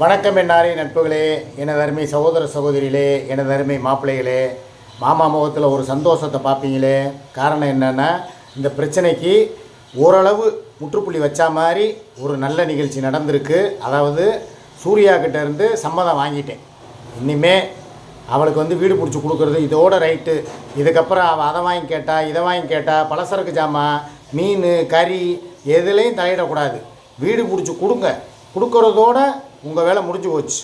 வணக்கம் என்னாரே நட்புகளே எனது அருமை சகோதர சகோதரிகளே எனது அருமை மாப்பிள்ளைகளே. மாமா முகத்தில் ஒரு சந்தோஷத்தை பார்ப்பீங்களே. காரணம் என்னென்னா இந்த பிரச்சனைக்கு ஓரளவு முற்றுப்புள்ளி வச்சா மாதிரி ஒரு நல்ல நிகழ்ச்சி நடந்திருக்கு. அதாவது சூர்யா கிட்டேருந்து சம்மதம் வாங்கிட்டேன். இனிமே அவளுக்கு வந்து வீடு பிடிச்சி கொடுக்குறது இதோட ரைட்டு. இதுக்கப்புறம் அவள் அதை வாங்கி கேட்டா இதை வாங்கி கேட்டா பலசரக்கு ஜாமான் மீன் கறி எதுலேயும் தலையிடக்கூடாது. வீடு பிடிச்சி கொடுங்க. கொடுக்குறதோட உங்கள் வேலை முடிஞ்சு போச்சு.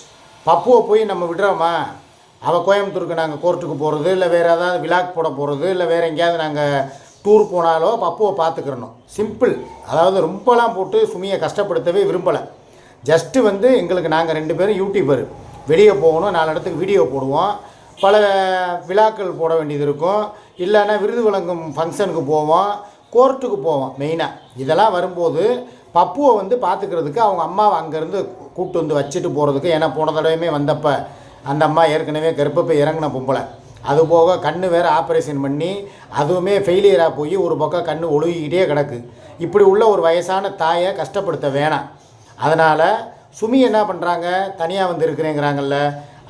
பப்புவை போய் நம்ம விடுறோமா? அவள் கோயம்புத்தூருக்கு நாங்கள் கோர்ட்டுக்கு போகிறது இல்லை வேறு ஏதாவது விழாக்கு போட போகிறது இல்லை வேறு எங்கேயாவது நாங்கள் டூர் போனாலோ பப்புவை பார்த்துக்கிறணும். சிம்பிள் அதாவது ரொம்பலாம் போட்டு சுமியை கஷ்டப்படுத்தவே விரும்பலை. ஜஸ்ட்டு வந்து எங்களுக்கு நாங்கள் ரெண்டு பேரும் யூடியூபர் வெளியே போகணும் நாலு இடத்துக்கு வீடியோ போடுவோம். பல விழாக்கள் போட வேண்டியது இருக்கும். இல்லைன்னா விருது வழங்கும் ஃபங்க்ஷனுக்கு போவோம். கோர்ட்டுக்கு போவோம் மெயினாக இதெல்லாம் வரும்போது பப்புவை வந்து பார்த்துக்கிறதுக்கு அவங்க அம்மாவை அங்கேருந்து கூப்பிட்டு வந்து வச்சுட்டு போகிறதுக்கு ஏன்னா போன தடவையுமே வந்தப்போ அந்த அம்மா ஏற்கனவே கர்ப்பப்பை இறங்கின பொம்பளை. அது போக கண்ணு வேறு ஆப்ரேஷன் பண்ணி அதுவுமே ஃபெயிலியராக போய் ஒரு பக்கம் கண் ஒழுகிக்கிட்டே கிடக்கு. இப்படி உள்ள ஒரு வயசான தாயை கஷ்டப்படுத்த வேணாம். அதனால் சுமி என்ன பண்ணுறாங்க தனியாக வந்து இருக்கிறேங்கிறாங்கல்ல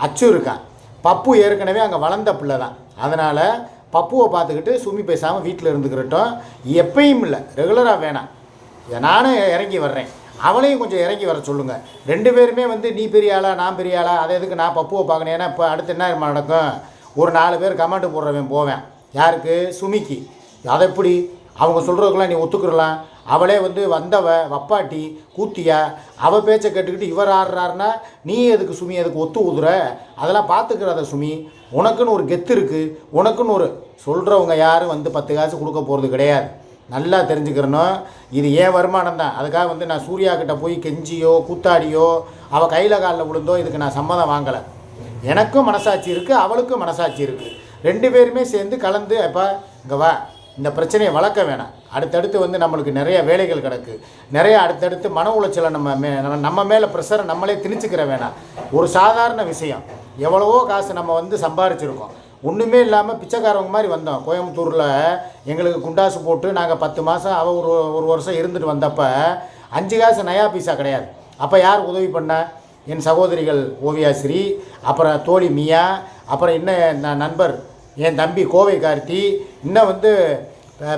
அச்சு இருக்கான் பப்பு ஏற்கனவே அங்கே வளர்ந்த பிள்ளை தான். அதனால் பப்புவை பார்த்துக்கிட்டு சுமி பேசாமல் வீட்டில் இருந்துக்கிறட்டும் எப்பயும் இல்லை ரெகுலராக வேணாம். நானும் இறங்கி வர்றேன். அவளையும் கொஞ்சம் இறங்கி வர சொல்லுங்கள் ரெண்டு பேருமே வந்து நீ பெரிய ஆளா நான் பெரிய ஆளா? அதை எதுக்கு நான் பப்புவை பார்க்கணும்? ஏன்னா இப்போ அடுத்து என்ன நடக்கும்? ஒரு நாலு பேர் கமெண்ட் போடுறவன் போவேன். யாருக்கு? சுமிக்கு. அதை எப்படி? அவங்க சொல்கிறதுக்கெல்லாம் நீ ஒத்துக்கிறலாம். அவளே வந்து வந்தவ வப்பாட்டி கூத்தியா அவள் பேச்சை கேட்டுக்கிட்டு இவர் ஆடுறாருன்னா நீ எதுக்கு சுமி எதுக்கு ஒத்து ஊதுற அதெல்லாம் பார்த்துக்கிறத சுமி. உனக்குன்னு ஒரு கெத்து இருக்குது உனக்குன்னு ஒரு சொல்கிறவங்க யாரும் வந்து பத்து காசு கொடுக்க போகிறது கிடையாது. நல்லா தெரிஞ்சுக்கிறணும். இது ஏன் வருமானம் தான்? அதுக்காக வந்து நான் சூர்யா கிட்ட போய் கெஞ்சியோ கூத்தாடியோ அவள் கையில் காலில் விழுந்தோ இதுக்கு நான் சம்மதம் வாங்கலை. எனக்கும் மனசாட்சி இருக்குது அவளுக்கும் மனசாட்சி இருக்குது ரெண்டு பேருமே சேர்ந்து கலந்து அப்பா இங்கே வா. இந்த பிரச்சனையை வளர்க்க வேணாம். அடுத்தடுத்து வந்து நம்மளுக்கு நிறைய வேலைகள் கிடக்கு. நிறைய அடுத்தடுத்து மன உளைச்சலை நம்ம மே நம்ம- நம்ம மேலே ப்ரெஷரை நம்மளே திணிச்சுக்கிற வேணாம். ஒரு சாதாரண விஷயம். எவ்வளவோ காசு நம்ம வந்து சம்பாரிச்சிருக்கோம். ஒன்றுமே இல்லாமல் பிச்சைக்காரவங்க மாதிரி வந்தோம். கோயம்புத்தூரில் எங்களுக்கு குண்டாசு போட்டு நாங்கள் பத்து மாதம் அவள் ஒரு ஒரு வருஷம் இருந்துட்டு வந்தப்போ அஞ்சு காசு நயா பைசா கிடையாது. அப்போ யார் உதவி பண்ண? என் சகோதரிகள் ஓவியாஸ்ரீ அப்புறம் தோழி மியா அப்புறம் இன்னும் ந- நண்பர் என் தம்பி கோவை கார்த்தி இன்னும் வந்து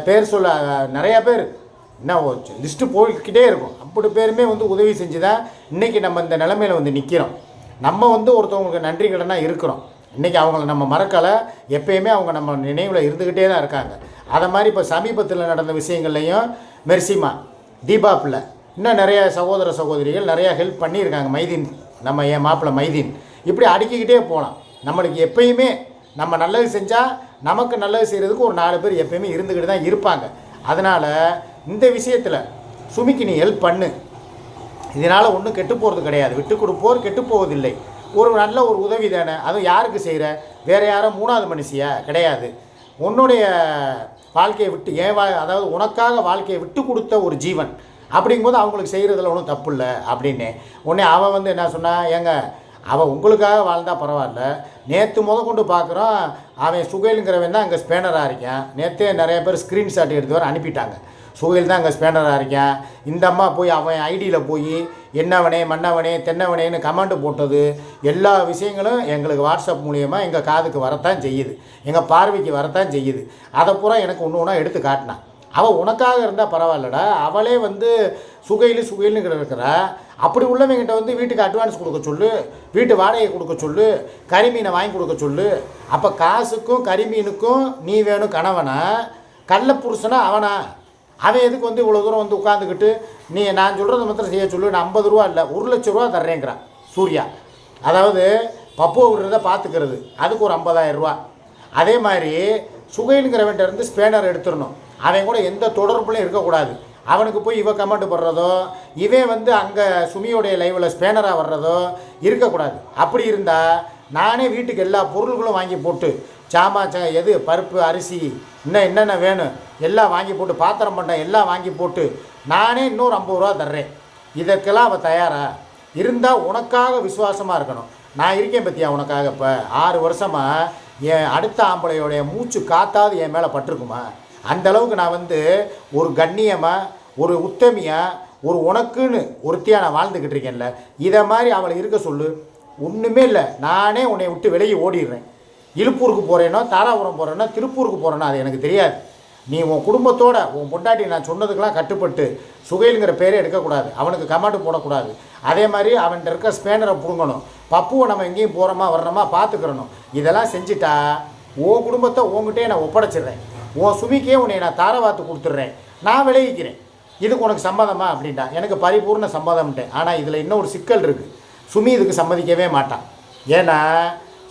பேர் சொல்ல நிறையா பேர். இன்னும் லிஸ்ட்டு போய்க்கிட்டே இருக்கும். அப்படி பேருமே வந்து உதவி செஞ்சு தான் இன்றைக்கி நம்ம இந்த நிலமையில வந்து நிற்கிறோம் நம்ம வந்து ஒருத்தவங்களுக்கு நன்றி கடனாக இருக்கிறோம். இன்றைக்கி அவங்கள நம்ம மறக்கலை. எப்பயுமே அவங்க நம்ம நினைவில் இருந்துக்கிட்டே தான் இருக்காங்க. அதை மாதிரி இப்போ சமீபத்தில் நடந்த விஷயங்கள்லையும் மெர்சிமா தீபா பிள்ளை இன்னும் நிறைய சகோதர சகோதரிகள் நிறையா ஹெல்ப் பண்ணியிருக்காங்க. மைதீன் நம்ம என் மாப்பிள்ளை மைதீன். இப்படி அடுக்கிக்கிட்டே போகலாம். நம்மளுக்கு எப்பயுமே நம்ம நல்லது செஞ்சால் நமக்கு நல்லது செய்கிறதுக்கு ஒரு நாலு பேர் எப்பயுமே இருந்துக்கிட்டு தான் இருப்பாங்க. அதனால் இந்த விஷயத்தில் சுமிக்கு நீ ஹெல்ப் பண்ணு. இதனால் ஒன்றும் கெட்டு போகிறது கிடையாது. விட்டு கொடுப்போர் கெட்டு போவதில்லை. ஒரு நல்ல ஒரு உதவி தானே? அதுவும் யாருக்கு செய்கிற வேறு யாரும் மூணாவது மனுஷியா? கிடையாது. உன்னுடைய வாழ்க்கையை விட்டு ஏன் வா அதாவது உனக்காக வாழ்க்கையை விட்டு கொடுத்த ஒரு ஜீவன். அப்படிங்கும்போது அவங்களுக்கு செய்கிறதுல ஒன்றும் தப்பு இல்லை அப்படின்னு. உடனே அவன் வந்து என்ன சொன்னான் ஏங்க அவன் உங்களுக்காக வாழ்ந்தால் பரவாயில்ல. நேற்று முத கொண்டு பார்க்குறோம் அவன் சுகைலுங்கிறவன் தான் அங்கே ஸ்பேனராக இருக்கான். நேற்றே நிறைய பேர் ஸ்க்ரீன்ஷாட் எடுத்து வர அனுப்பிட்டாங்க. சுகையில் தான் அங்கே ஸ்பேனராக இருக்கேன். இந்த அம்மா போய் அவன் ஐடியில் போய் என்னவனே மன்னவனே தென்னவனேன்னு கமெண்ட் போட்டது எல்லா விஷயங்களும் எங்களுக்கு வாட்ஸ்அப் மூலியமாக எங்கள் காதுக்கு வரத்தான் செய்யுது எங்கள் பார்வைக்கு வரத்தான் செய்யுது. அதை பூரா எனக்கு ஒன்று ஒன்றா எடுத்து காட்டினான் அவள் உனக்காக இருந்தால் பரவாயில்லடா அவளே வந்து சுகையில் சுகையில்னு இருக்கிறா அப்படி உள்ளவங்கிட்ட வந்து வீட்டுக்கு அட்வான்ஸ் கொடுக்க சொல்லு வீட்டு வாடகையை கொடுக்க சொல்லு கறிமீனை வாங்கி கொடுக்க சொல்லு. அப்போ காசுக்கும் கறிமீனுக்கும் நீ வேணும் கணவனா கள்ள புருஷனா அவனா? அவன் எதுக்கு வந்து இவ்வளோ தூரம் வந்து உட்காந்துக்கிட்டு நீ நான் சொல்கிறத மாத்திரம் செய்ய சொல்லு நான் ஐம்பது ரூபா இல்லை ஒரு லட்ச ரூபா தர்றேங்கிறான் சூர்யா. அதாவது பப்பு விடுறத பார்த்துக்கிறது. அதுக்கு ஒரு ஐம்பதாயிரம் ரூபா. அதே மாதிரி சுகைலுங்கிறவன்ட்ட இருந்து ஸ்பேனர் எடுத்துடணும். அவன் கூட எந்த தொடர்புலையும் இருக்கக்கூடாது. அவனுக்கு போய் இவன் கமெண்ட் போடுறதோ இவன் வந்து அங்கே சுமியோடைய லைவில் ஸ்பேனராக வர்றதோ இருக்கக்கூடாது. அப்படி இருந்தால் நானே வீட்டுக்கு எல்லா பொருள்களும் வாங்கி போட்டு சாமா சா எது பருப்பு அரிசி இன்னும் என்னென்ன வேணும் எல்லாம் வாங்கி போட்டு பாத்திரம் பண்ணேன் எல்லாம் வாங்கி போட்டு நானே இன்னொரு ஐம்பது ரூபா தர்றேன். இதற்கெல்லாம் அவள் தயாரா? இருந்தால் உனக்காக விசுவாசமாக இருக்கணும். நான் இருக்கேன் பத்தியா உனக்காக இப்போ? ஆறு வருஷமாக என் அடுத்த ஆம்பளையோடைய மூச்சு காத்தாவது என் மேலே பட்டிருக்குமா? அந்த அளவுக்கு நான் வந்து ஒரு கண்ணியமாக ஒரு உத்தமியாக ஒரு உனக்குன்னு ஒருத்தியாக நான் வாழ்ந்துக்கிட்டு இருக்கேன்ல. இதை மாதிரி அவளை இருக்க சொல்லு. ஒன்றுமே இல்லை. நானே உன்னை விட்டு விலகி ஓடிடுறேன். இழுப்பூருக்கு போகிறேனோ தாராபுரம் போகிறேனோ திருப்பூருக்கு போகிறேனோ அது எனக்கு தெரியாது. நீ உன் குடும்பத்தோட உன் பொண்டாட்டி நான் சொன்னதுக்கெலாம் கட்டுப்பட்டு சுகைலுங்கிற பேரே எடுக்கக்கூடாது. அவனுக்கு கமாண்டு போடக்கூடாது. அதே மாதிரி அவன்கிட்ட இருக்க ஸ்பேனரை பிடுங்கணும். பப்புவை நம்ம எங்கேயும் போகிறோமா வர்றோமா பார்த்துக்கிறணும் இதெல்லாம் செஞ்சுட்டா உன் குடும்பத்தை உன்கிட்டயே நான் ஒப்படைச்சிடுறேன். உன் சுமிக்கே உன்னை நான் தாரவாத்து கொடுத்துட்றேன். நான் விளைவிக்கிறேன் இதுக்கு உனக்கு சம்மதமா அப்படின்ட்டா எனக்கு பரிபூர்ண சம்மதம்ட்டேன் ஆனால் இதில் இன்னும் ஒரு சிக்கல் இருக்குது சுமி இதுக்கு சம்மதிக்கவே மாட்டான். ஏன்னா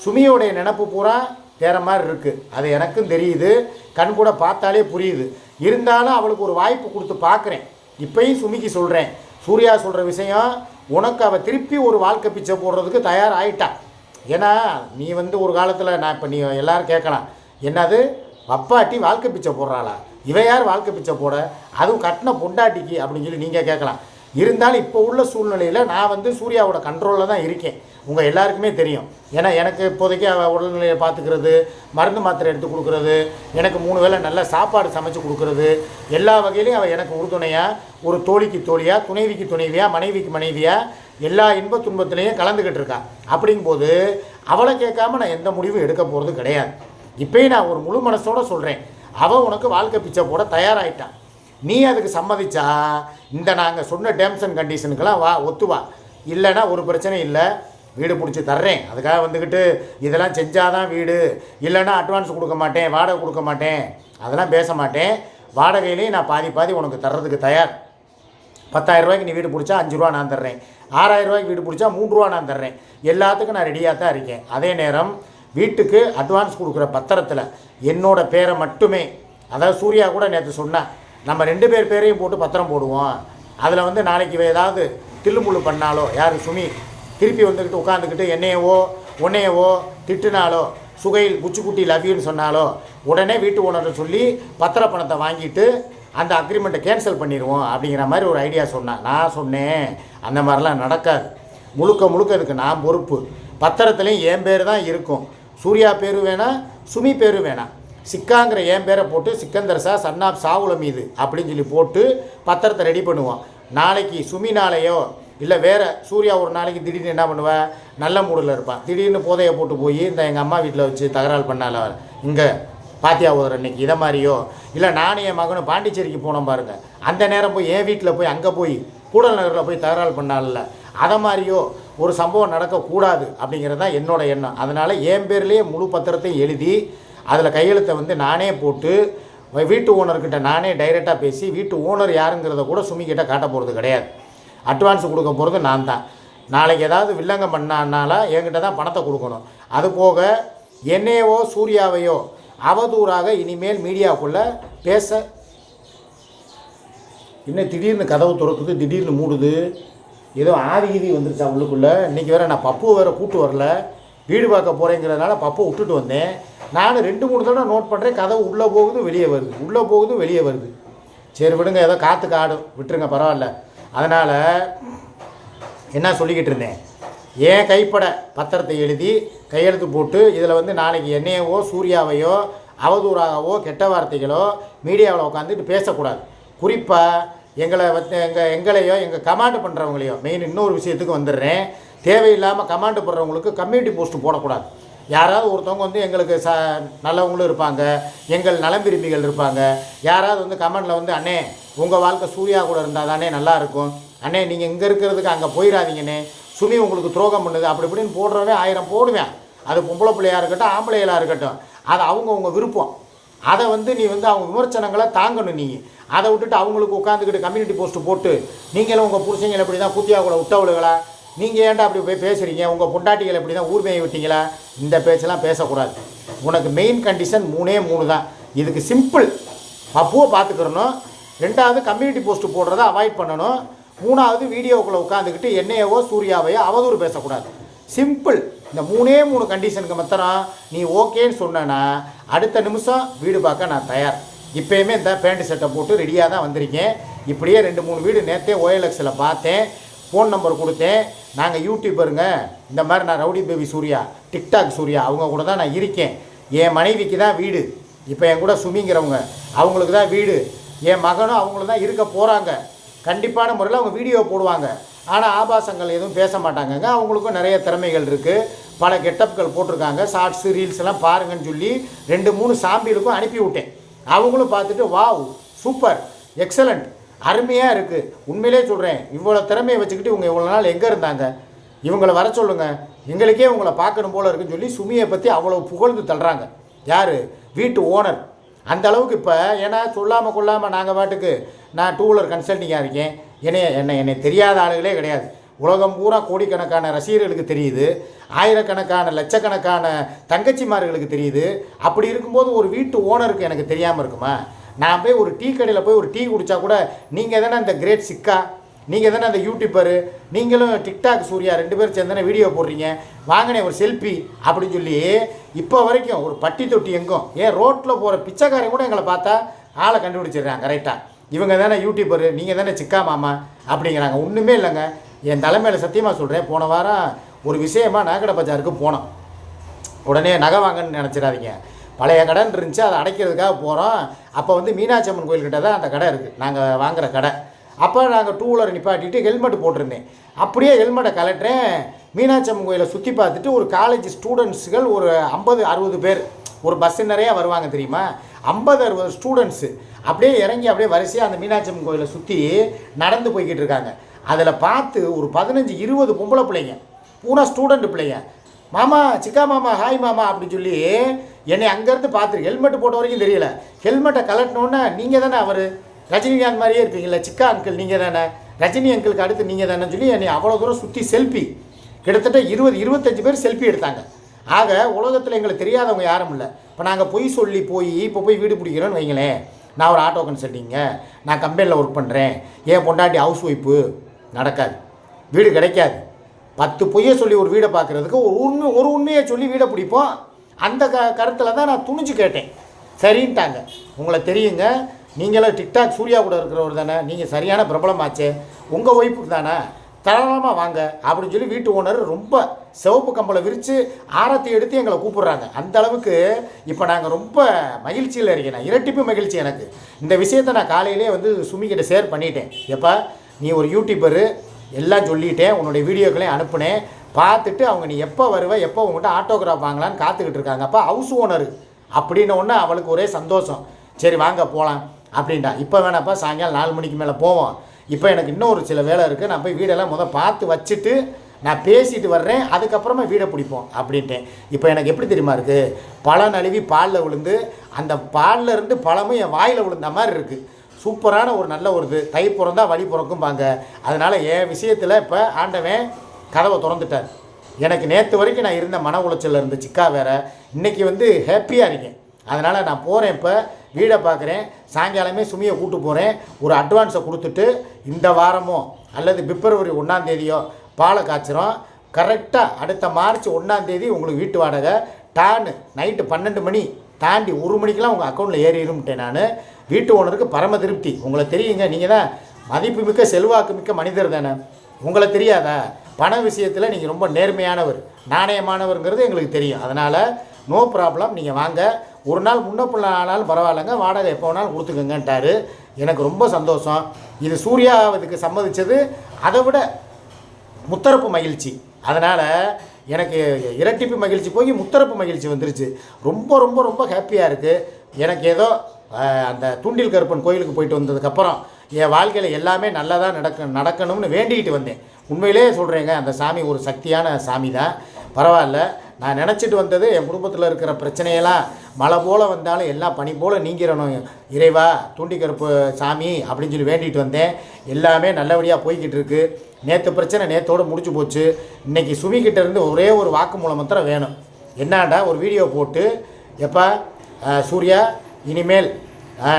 சுமியோடைய நினப்பு பூரா வேறு மாதிரி இருக்குது அது எனக்கும் தெரியுது. கண் கூட பார்த்தாலே புரியுது. இருந்தாலும் அவளுக்கு ஒரு வாய்ப்பு கொடுத்து பார்க்குறேன். இப்பயும் சுமிக்கு சொல்கிறேன் சூர்யா சொல்கிற விஷயம் உனக்கு அவள் திருப்பி ஒரு வாழ்க்கை பிச்சை போடுறதுக்கு தயார் ஆயிட்டா ஏன்னா நீ வந்து ஒரு காலத்தில் நான் இப்போ நீ எல்லோரும் கேட்கலாம். என்னது? அப்பாட்டி வாழ்க்கை பிச்சை போடுறாளா? இவ யார் வாழ்க்கை பிச்சை போட? அதுவும் கட்டின பொண்டாட்டிக்கு அப்படின்னு சொல்லி நீங்கள் கேட்கலாம். இருந்தாலும் இப்போ உள்ள சூழ்நிலையில் நான் வந்து சூர்யாவோட கண்ட்ரோலில் தான் இருக்கேன். உங்கள் எல்லாருக்குமே தெரியும். ஏன்னா எனக்கு இப்போதைக்கு அவள் உடல்நிலையை பார்த்துக்கிறது மருந்து மாத்திரை எடுத்து கொடுக்குறது எனக்கு மூணு வேளை நல்ல சாப்பாடு சமைச்சு கொடுக்குறது எல்லா வகையிலையும் அவள் எனக்கு உறுதுணையாக ஒரு தோழிக்கு தோழியாக துணைவிக்கு துணைவியாக மனைவிக்கு மனைவியாக எல்லா இன்ப துன்பத்திலையும் கலந்துக்கிட்டு இருக்கா. அப்படிங்கும்போது அவளை கேட்காம நான் எந்த முடிவும் எடுக்க போகிறது கிடையாது. இப்போயும் நான் ஒரு முழு மனசோட சொல்கிறேன் அவள் உனக்கு வாழ்க்கை பிச்சை போட தயாராகிட்டான் நீ அதுக்கு சம்மதிச்சா இந்த நாங்கள் சொன்ன டேர்ம்ஸ் அண்ட் கண்டிஷனுக்கெல்லாம் வா ஒத்துவா. இல்லைன்னா ஒரு பிரச்சனை இல்லை. வீடு பிடிச்சி தர்றேன். அதுக்காக வந்துக்கிட்டு இதெல்லாம் செஞ்சால் தான் வீடு. இல்லைன்னா அட்வான்ஸ் கொடுக்க மாட்டேன் வாடகை கொடுக்க மாட்டேன். அதெல்லாம் பேச மாட்டேன். வாடகையிலையும் நான் பாதி பாதி உனக்கு தர்றதுக்கு தயார். பத்தாயிரம் ரூபாய்க்கு நீ வீடு பிடிச்சா அஞ்சு ரூபா நான் தர்றேன். ஆறாயிரம் ரூபாய்க்கு வீடு பிடிச்சா மூன்று ரூபா நான் தர்றேன். எல்லாத்துக்கும் நான் ரெடியாக தான் இருக்கேன். அதே நேரம் வீட்டுக்கு அட்வான்ஸ் கொடுக்குற பத்திரத்தில் என்னோடய பேரை மட்டுமே அதாவது சூர்யா கூட நேற்று சொன்னேன் நம்ம ரெண்டு பேர் பேரையும் போட்டு பத்திரம் போடுவோம். அதில் வந்து நாளைக்கு ஏதாவது தில்லுமுள்ளு பண்ணாலோ யார் சுமி திருப்பி வந்துக்கிட்டு உட்காந்துக்கிட்டு என்னையவோ உன்னையவோ திட்டுனாலோ சுகையில் குச்சிக்குட்டி லவ்யூன்னு சொன்னாலோ உடனே வீட்டு ஓனரை சொல்லி பத்திர பணத்தை வாங்கிட்டு அந்த அக்ரிமெண்ட்டை கேன்சல் பண்ணிடுவோம் அப்படிங்கிற மாதிரி ஒரு ஐடியா சொன்னேன் நான் சொன்னேன். அந்த மாதிரிலாம் நடக்காது. முழுக்க முழுக்க இதுக்கு நான் பொறுப்பு. பத்திரத்துலேயும் என் பேர் தான் இருக்கும். சூர்யா பேர் வேணாம் சுமி பேர் வேணாம் சிக்காங்கிற என் பேரை போட்டு சிக்கந்தர் சா சன்னாப் சாவுல மீது அப்படின்னு சொல்லி போட்டு பத்திரத்தை ரெடி பண்ணுவோம். நாளைக்கு சுமி நாளையோ இல்லை வேறு சூர்யா ஒரு நாளைக்கு திடீர்னு என்ன பண்ணுவேன் நல்ல மூடில் இருப்பான். திடீர்னு போதையை போட்டு போய் இந்த எங்கள் அம்மா வீட்டில் வச்சு தகராறு பண்ணால இங்கே பாத்தியா ஓதுற அன்னைக்கு இதை மாதிரியோ? இல்லை நானும் என் மகனும் பாண்டிச்சேரிக்கு போனோம் பாருங்கள் அந்த நேரம் போய் என் வீட்டில் போய் அங்கே போய் கூடல் நகரில் போய் தகராறு பண்ணால அதை மாதிரியோ ஒரு சம்பவம் நடக்கக்கூடாது அப்படிங்கிறது தான் என்னோடய எண்ணம். அதனால் என் பேர்லேயே முழு பத்திரத்தையும் எழுதி அதில் கையெழுத்தை வந்து நானே போட்டு வீட்டு ஓனர்கிட்ட நானே டைரெக்டாக பேசி வீட்டு ஓனர் யாருங்கிறத கூட சுமிக்கிட்ட காட்ட போகிறது கிடையாது. அட்வான்ஸ் கொடுக்க போகிறது நான் தான் நாளைக்கு ஏதாவது வில்லங்கம் பண்ணானால என்கிட்ட தான் பணத்தை கொடுக்கணும். அது போக என்னையவோ சூர்யாவையோ அவதூறாக இனிமேல் மீடியாவுக்குள்ளே பேச. இன்னும் திடீர்னு கதவு திறக்குது திடீர்னு மூடுது. ஏதோ ஆதி கீதி வந்துருச்சா உள்ளுக்குள்ளே. இன்றைக்கி வேறு நான் பப்புவை வேறு கூட்டு வரல. வீடு பார்க்க போகிறேங்கிறதுனால பப்பை விட்டுட்டு வந்தேன். நான் ரெண்டு மூணு தடவை நோட் பண்ணுறேன் கதவு உள்ளே போகுது வெளியே வருது. உள்ளே போகுது வெளியே வருது. சரி விடுங்க ஏதோ காற்று காடும் விட்டுருங்க பரவாயில்ல. அதனால் என்ன சொல்லிக்கிட்டு இருந்தேன்? ஏன் கைப்பட பத்திரத்தை எழுதி கையெழுத்து போட்டு இதில் வந்து நாளைக்கு என்னையவோ சூர்யாவையோ அவதூறாகவோ கெட்ட வார்த்தைகளோ மீடியாவில் உட்காந்துட்டு பேசக்கூடாது. குறிப்பாக எங்களை வந்து எங்கள் எங்களையோ எங்கள் கமாண்டு பண்ணுறவங்களையோ மெயின் இன்னொரு விஷயத்துக்கு வந்துடுறேன். தேவையில்லாமல் கமாண்டு பண்ணுறவங்களுக்கு கம்யூனிட்டி போஸ்ட்டு போடக்கூடாது. யாராவது ஒருத்தவங்க வந்து எங்களுக்கு ச நல்லவங்களும் இருப்பாங்க எங்கள் நலம் விரும்பிகள் இருப்பாங்க. யாராவது வந்து கமெண்டில் வந்து அண்ணே உங்கள் வாழ்க்கை சூர்யா கூட இருந்தால் தானே நல்லாயிருக்கும் அண்ணே நீங்கள் இங்கே இருக்கிறதுக்கு அங்கே போயிடாதீங்கண்ணே சுமி உங்களுக்கு துரோகம் பண்ணுது அப்படி இப்படின்னு போடுறவே ஆயிரம் போடுவேன். அது பொம்பளை பிள்ளையாக இருக்கட்டும் ஆம்பளைகளாக இருக்கட்டும். அது அவங்கவுங்க விருப்பம். அதை வந்து நீ வந்து அவங்க விமர்சனங்களை தாங்கணும் நீ. அதை விட்டுட்டு அவங்களுக்கு உட்காந்துக்கிட்டு கம்யூனிட்டி போஸ்ட் போட்டு நீங்களும் உங்கள் புருஷங்களை இப்படி தான் குத்தியா கூட விட்டவளுகளா? நீங்கள் ஏன்டா அப்படி போய் பேசுகிறீங்க உங்கள் பொண்டாட்டிகள் இப்படி தான் ஊர்மையை விட்டீங்களா? இந்த பேச்செல்லாம் பேசக்கூடாது. உனக்கு மெயின் கண்டிஷன் மூணே மூணு தான் இதுக்கு சிம்பிள் பப்புவை பார்த்துக்கிறணும். ரெண்டாவது கம்யூனிட்டி போஸ்ட் போடுறத அவாய்ட் பண்ணணும். மூணாவது வீடியோக்குள்ளே உட்காந்துக்கிட்டு என்னையவோ சூர்யாவையோ அவதூறு பேசக்கூடாது. சிம்பிள் இந்த மூணே மூணு கண்டிஷனுக்கு மாத்திரம் நீ ஓகேன்னு சொன்னேன்னா அடுத்த நிமிஷம் வீடு பார்க்க நான் தயார். இப்போயுமே இந்த பேண்ட் சட்டை போட்டு ரெடியாக தான் வந்திருக்கேன். இப்படியே ரெண்டு மூணு வீடு நேற்றே ஓஎல்எக்ஸில் பார்த்தேன். ஃபோன் நம்பர் கொடுத்தேன். நாங்கள் யூடியூபருங்க இந்த மாதிரி நான் rowdy baby Surya TikTok Surya அவங்க கூட தான் நான் இருக்கேன். என் மனைவிக்கு தான் வீடு. இப்போ என் கூட சுமிங்கிறவங்க அவங்களுக்கு தான் வீடு. என் மகனும் அவங்களும் தான் இருக்க போகிறாங்க கண்டிப்பான முறையில் அவங்க வீடியோ போடுவாங்க. ஆனால் ஆபாசங்கள் எதுவும் பேச மாட்டாங்கங்க. அவங்களுக்கும் நிறைய திறமைகள் இருக்குது பல கெட்டப்கள் போட்டிருக்காங்க. ஷார்ட்ஸு ரீல்ஸ் எல்லாம் பாருங்கன்னு சொல்லி ரெண்டு மூணு சாம்பிகளுக்கும் அனுப்பி விட்டேன். அவங்களும் பார்த்துட்டு வாவ் சூப்பர் எக்ஸலண்ட் அருமையாக இருக்குது உண்மையிலே சொல்கிறேன் இவ்வளோ திறமையை வச்சுக்கிட்டு இவங்க இவ்வளோ நாள் எங்கே இருந்தாங்க? இவங்கள வர சொல்லுங்கள் எங்களுக்கே உங்களை பார்க்கணும் போல இருக்குன்னு சொல்லி சுமியை பற்றி அவ்வளோ புகழ்ந்து தள்ளுறாங்க. யார்? வீட்டு ஓனர் அந்த அளவுக்கு இப்போ ஏன்னா சொல்லாமல் கொள்ளாமல் நாங்கள் பாட்டுக்கு நான் டூ வீலர் கன்சல்டிங்காக இருக்கேன். என்னை என்னை என்னை தெரியாத ஆளுகளே கிடையாது. உலகம் பூரா கோடிக்கணக்கான ரசிகர்களுக்கு தெரியுது. ஆயிரக்கணக்கான லட்சக்கணக்கான தங்கச்சிமார்களுக்கு தெரியுது. அப்படி இருக்கும்போது ஒரு வீட்டு ஓனருக்கு எனக்கு தெரியாமல் இருக்குமா? நான் போய் ஒரு டீ கடையில் போய் ஒரு டீ குடித்தா கூட நீங்கள் தானே அந்த கிரேட் சிக்கா? நீங்கள் தானே அந்த யூடியூப்பரு நீங்களும் டிக்டாக் சூர்யா ரெண்டு பேரும் சேர்ந்தானே வீடியோ போடுறீங்க? வாங்கினே ஒரு செல்ஃபி அப்படின்னு சொல்லி இப்போ வரைக்கும் ஒரு பட்டி தொட்டி எங்கும் ஏன் ரோட்டில் போகிற பிச்சைக்காரன் கூட எங்களை பார்த்தா ஆளை கண்டுபிடிச்சிடுறாங்க கரெக்டாக இவங்க தானே யூடியூபரு நீங்கள் தானே சிக்கா மாமா அப்படிங்கிறாங்க. ஒன்றுமே இல்லைங்க. என் தலைமையில் சத்தியமாக சொல்கிறேன் போன வாரம் ஒரு விஷயமா நாகட பஜாருக்கு போனோம். உடனே நகை வாங்கன்னு நினச்சிடாதீங்க. பழைய கடன் இருந்துச்சு அதை அடைக்கிறதுக்காக போகிறோம் அப்போ வந்து மீனாட்சி அம்மன் கோயில்கிட்ட தான் அந்த கடை இருக்குது நாங்கள் வாங்குகிற கடை. அப்போ நாங்கள் டூ வீலர் நிப்பாட்டிட்டு ஹெல்மெட் போட்டிருந்தேன். அப்படியே ஹெல்மெட்டை கலட்டுறேன் மீனாட்சியம்மன் கோயிலை சுற்றி பார்த்துட்டு ஒரு காலேஜ் ஸ்டூடெண்ட்ஸுகள் ஒரு ஐம்பது அறுபது பேர். ஒரு பஸ்ஸு நிறையா வருவாங்க தெரியுமா? ஐம்பது அறுபது ஸ்டூடெண்ட்ஸு அப்படியே இறங்கி அப்படியே வரிசையாக அந்த மீனாட்சி கோயிலை சுற்றி நடந்து போய்கிட்டு இருக்காங்க. அதில் பார்த்து ஒரு பதினஞ்சு இருபது பொம்பளை பிள்ளைங்க. பூரா ஸ்டூடெண்ட் பிள்ளைங்க. மாமா சிக்கா மாமா ஹாய் மாமா அப்படின்னு சொல்லி என்னை அங்கேருந்து பார்த்துரு ஹெல்மெட் போட்ட வரைக்கும் தெரியல. ஹெல்மெட்டை கலட்டினோன்னா நீங்கள் தானே அவர்? ரஜினிகாந்த் மாதிரியே இருப்பீங்களா சிக்கா அங்கிள் நீங்கள் தானே? ரஜினி அங்கிளுக்கு அடுத்து நீங்கள் தானே சொல்லி என்னை அவ்வளோ தூரம் சுற்றி செல்ஃபி கிட்டத்தட்ட இருபது இருபத்தஞ்சு பேர் செல்ஃபி எடுத்தாங்க. ஆக உலகத்தில் எங்களுக்கு தெரியாதவங்க யாரும் இல்லை. இப்போ நாங்கள் பொய் சொல்லி போய் இப்போ போய் வீடு பிடிக்கிறோன்னு வைங்களேன். நான் ஒரு ஆட்டோ கன்சல்ட்டிங்க நான் கம்பெனியில் ஒர்க் பண்ணுறேன் ஏன் பொண்டாட்டி ஹவுஸ் ஒய்ஃபு நடக்காது. வீடு கிடைக்காது. பத்து பொய்யை சொல்லி ஒரு வீடை பார்க்குறதுக்கு ஒரு உண்மை ஒரு உண்மையை சொல்லி வீடை பிடிப்போம். அந்த க கருத்தில் தான் நான் துணிஞ்சு கேட்டேன். சரின்ட்டாங்க. உங்களை தெரியுங்க. நீங்களாம் டிக்டாக் சூர்யா கூட இருக்கிறவர் தானே நீங்கள் சரியான பிரபலமாச்சே உங்கள் ஒய்ஃபுக்கு தானே தாராளமாக வாங்க அப்படின்னு சொல்லி வீட்டு ஓனர் ரொம்ப சிவப்பு கம்பளை விரித்து ஆரத்தி எடுத்து எங்களை கூப்பிடுறாங்க. அந்த அளவுக்கு இப்போ நாங்கள் ரொம்ப மகிழ்ச்சியில் இருக்கேன். இரட்டிப்பு மகிழ்ச்சி எனக்கு. இந்த விஷயத்தை நான் காலையிலே வந்து சுமிக்கிட்ட ஷேர் பண்ணிட்டேன். எப்போ நீ ஒரு யூடியூபரு எல்லாம் சொல்லிட்டேன் உன்னுடைய வீடியோக்களையும் அனுப்புனேன். பார்த்துட்டு அவங்க நீ எப்போ வருவ எப்போ உங்கள்கிட்ட ஆட்டோகிராஃப் வாங்கலான்னு காத்துக்கிட்டு இருக்காங்க. அப்போ ஹவுஸ் ஓனர் அப்படின்ன ஒன்று அவளுக்கு ஒரே சந்தோஷம். சரி வாங்க போகலாம் அப்படின்ட்டா. இப்போ வேணாப்பா சாயங்காலம் நாலு மணிக்கு மேலே போவோம். இப்போ எனக்கு இன்னும் ஒரு சில வேலை இருக்குது நான் போய் வீடெல்லாம் முதல் பார்த்து வச்சுட்டு நான் பேசிட்டு வர்றேன். அதுக்கப்புறமா வீடை பிடிப்போம் அப்படின்ட்டேன். இப்போ எனக்கு எப்படி தெரியுமா இருக்குது பழம் நழுவி பாலில் விழுந்து அந்த பாலில் இருந்து பழமும் என் வாயில் விழுந்த மாதிரி இருக்குது சூப்பரான ஒரு நல்ல ஒரு இது. தை பிறந்தா வழி பிறக்கும்பாங்க. அதனால் என் விஷயத்தில் இப்போ ஆண்டவன் கதவை திறந்துட்டார். எனக்கு நேற்று வரைக்கும் நான் இருந்த மன உளைச்சலில் இருந்த சிக்கா வேற. இன்னைக்கு வந்து ஹாப்பியாக இருக்கேன். அதனால் நான் போகிறேன் இப்போ. வீடை பார்க்குறேன். சாயங்காலமே சுமியை கூட்டு போகிறேன் ஒரு அட்வான்ஸை கொடுத்துட்டு இந்த வாரமோ அல்லது பிப்ரவரி ஒன்றாந்தேதியோ பாலை காய்ச்சிரும். கரெக்டாக அடுத்த மார்ச் ஒன்றாந்தேதி உங்களுக்கு வீட்டு வாடகை. டான்னு நைட்டு பன்னெண்டு மணி தாண்டி ஒரு மணிக்கெலாம் உங்கள் அக்கௌண்ட்டில் ஏறிடும்ட்டேன் நான். வீட்டு ஓனருக்கு பரம திருப்தி. உங்களை தெரியுங்க. நீங்கள் தான் மதிப்பு மிக்க செல்வாக்கு மிக்க மனிதர் தானே. உங்களை தெரியாதா? பண விஷயத்தில் நீங்கள் ரொம்ப நேர்மையானவர் நாணயமானவருங்கிறது எங்களுக்கு தெரியும். அதனால் நோ ப்ராப்ளம் நீங்கள் வாங்க. ஒரு நாள் முன்ன பிள்ளை ஆனாலும் பரவாயில்லைங்க வாடகை எப்போ வேணாலும் கொடுத்துக்கங்கன்ட்டாரு. எனக்கு ரொம்ப சந்தோஷம். இது சூர்யாவதுக்கு சம்மதிச்சது. அதை விட முத்தரப்பு மகிழ்ச்சி. அதனால் எனக்கு இரட்டிப்பு மகிழ்ச்சி போய் முத்தரப்பு மகிழ்ச்சி வந்துருச்சு. ரொம்ப ரொம்ப ரொம்ப ஹாப்பியாக இருக்குது எனக்கு ஏதோ அந்த தூண்டில் கருப்பன் கோயிலுக்கு போயிட்டு வந்ததுக்கப்புறம் என் வாழ்க்கையில் எல்லாமே நல்லதாக நடக்க நடக்கணும்னு வேண்டிக்கிட்டு வந்தேன். உண்மையிலே சொல்கிறேங்க அந்த சாமி ஒரு சக்தியான சாமி தான் பரவாயில்ல. நான் நினச்சிட்டு வந்தது என் குடும்பத்தில் இருக்கிற பிரச்சனையெல்லாம் மழை போல் வந்தாலும் எல்லாம் பனி போல் நீங்கிறணும். இறைவா தூண்டிக்கருப்பு சாமி அப்படின்னு சொல்லி வேண்டிட்டு வந்தேன். எல்லாமே நல்லபடியாக போய்கிட்டு இருக்கு. நேற்று பிரச்சனை நேற்றோடு முடிச்சு போச்சு. இன்னைக்கு சுமிக்கிட்ட இருந்து ஒரே ஒரு வாக்கு மூலம் மாத்திரம் வேணும். என்னாண்டா ஒரு வீடியோ போட்டு எப்போ சூர்யா இனிமேல்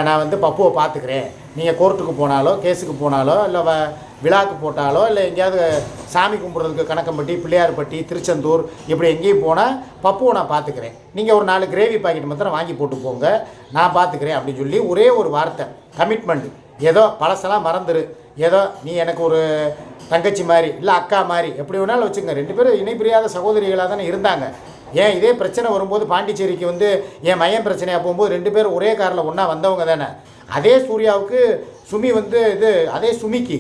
நான் வந்து பப்புவை பார்த்துக்கிறேன். நீங்கள் கோர்ட்டுக்கு போனாலோ கேஸுக்கு போனாலோ இல்லை வ விழாக்கு போட்டாலோ இல்லை எங்கேயாவது சாமி கும்பிட்றதுக்கு கணக்கம்பட்டி பிள்ளையார்பட்டி திருச்செந்தூர் இப்படி எங்கேயும் போனால் பப்புவை நான் பார்த்துக்கிறேன். நீங்கள் ஒரு நாலு கிரேவி பாக்கெட் மாத்திரம் வாங்கி போட்டு போங்க. நான் பார்த்துக்கிறேன் அப்படின்னு சொல்லி ஒரே ஒரு வார்த்தை கமிட்மெண்ட் ஏதோ பழசெல்லாம் மறந்துரு. ஏதோ நீ எனக்கு ஒரு தங்கச்சி மாதிரி இல்லை அக்கா மாதிரி எப்படி வேணாலும் வச்சுங்க ரெண்டு பேரும் இணைப்பிரியாத சகோதரிகளாக தானே இருந்தாங்க. ஏன் இதே பிரச்சனை வரும்போது பாண்டிச்சேரிக்கு வந்து என் மையம் பிரச்சனையாக போகும்போது ரெண்டு பேரும் ஒரே காரில் ஒன்றா வந்தவங்க தானே. அதே சூர்யாவுக்கு சுமி வந்து இது அதே சுமிக்கு.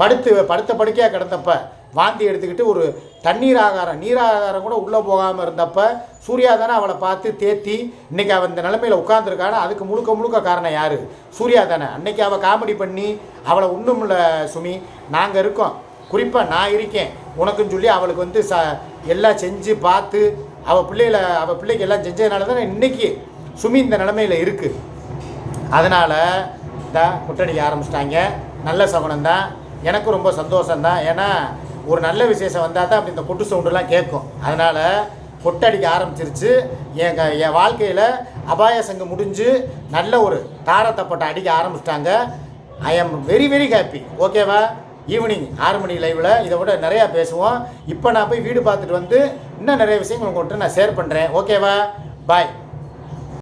படுத்து படுத்த படுக்கையாக கிடந்தப்ப வாந்தி எடுத்துக்கிட்டு ஒரு தண்ணீர் ஆகாரம் நீராகாரம் கூட உள்ளே போகாமல் இருந்தப்ப சூர்யா தானே அவளை பார்த்து தேத்தி இன்றைக்கி அவள் இந்த நிலமையில உட்காந்துருக்கானா அதுக்கு முழுக்க முழுக்க காரணம் யார்? சூர்யா தானே. அன்னைக்கு அவள் காமெடி பண்ணி அவளை ஒன்றும் இல்லை சுமி நாங்கள் இருக்கோம். குறிப்பாக நான் இருக்கேன். உனக்குன்னு சொல்லி அவளுக்கு வந்து ச எல்லாம் செஞ்சு பார்த்து அவள் பிள்ளைகளை அவள் பிள்ளைக்கு எல்லாம் செஞ்சதுனால தானே இன்றைக்கி சுமி இந்த நிலமையில இருக்குது அதனால் இந்த குட்டடிக்க ஆரம்பிச்சிட்டாங்க. நல்ல சகுனம் தான். எனக்கும் ரொம்ப சந்தோஷம்தான். ஏன்னா ஒரு நல்ல விசேஷம் வந்தால் தான் அப்படி இந்த கொட்டு சவுண்டுலாம் கேட்கும். அதனால் கொட்டடிக்க ஆரம்பிச்சிருச்சு. என் க- என் வாழ்க்கையில் அபாய சங்கம் முடிஞ்சு நல்ல ஒரு தாரத்தப்பட்ட அடிக்க ஆரம்பிச்சிட்டாங்க. I am very very happy ஓகேவா ஈவினிங் ஆறு மணி லைவில் இதை விட நிறையா பேசுவோம். இப்போ நான் போய் வீடு பார்த்துட்டு வந்து இன்னும் நிறைய விஷயங்கள் உங்கள்கிட்ட நான் ஷேர் பண்ணுறேன் ஓகேவா பாய்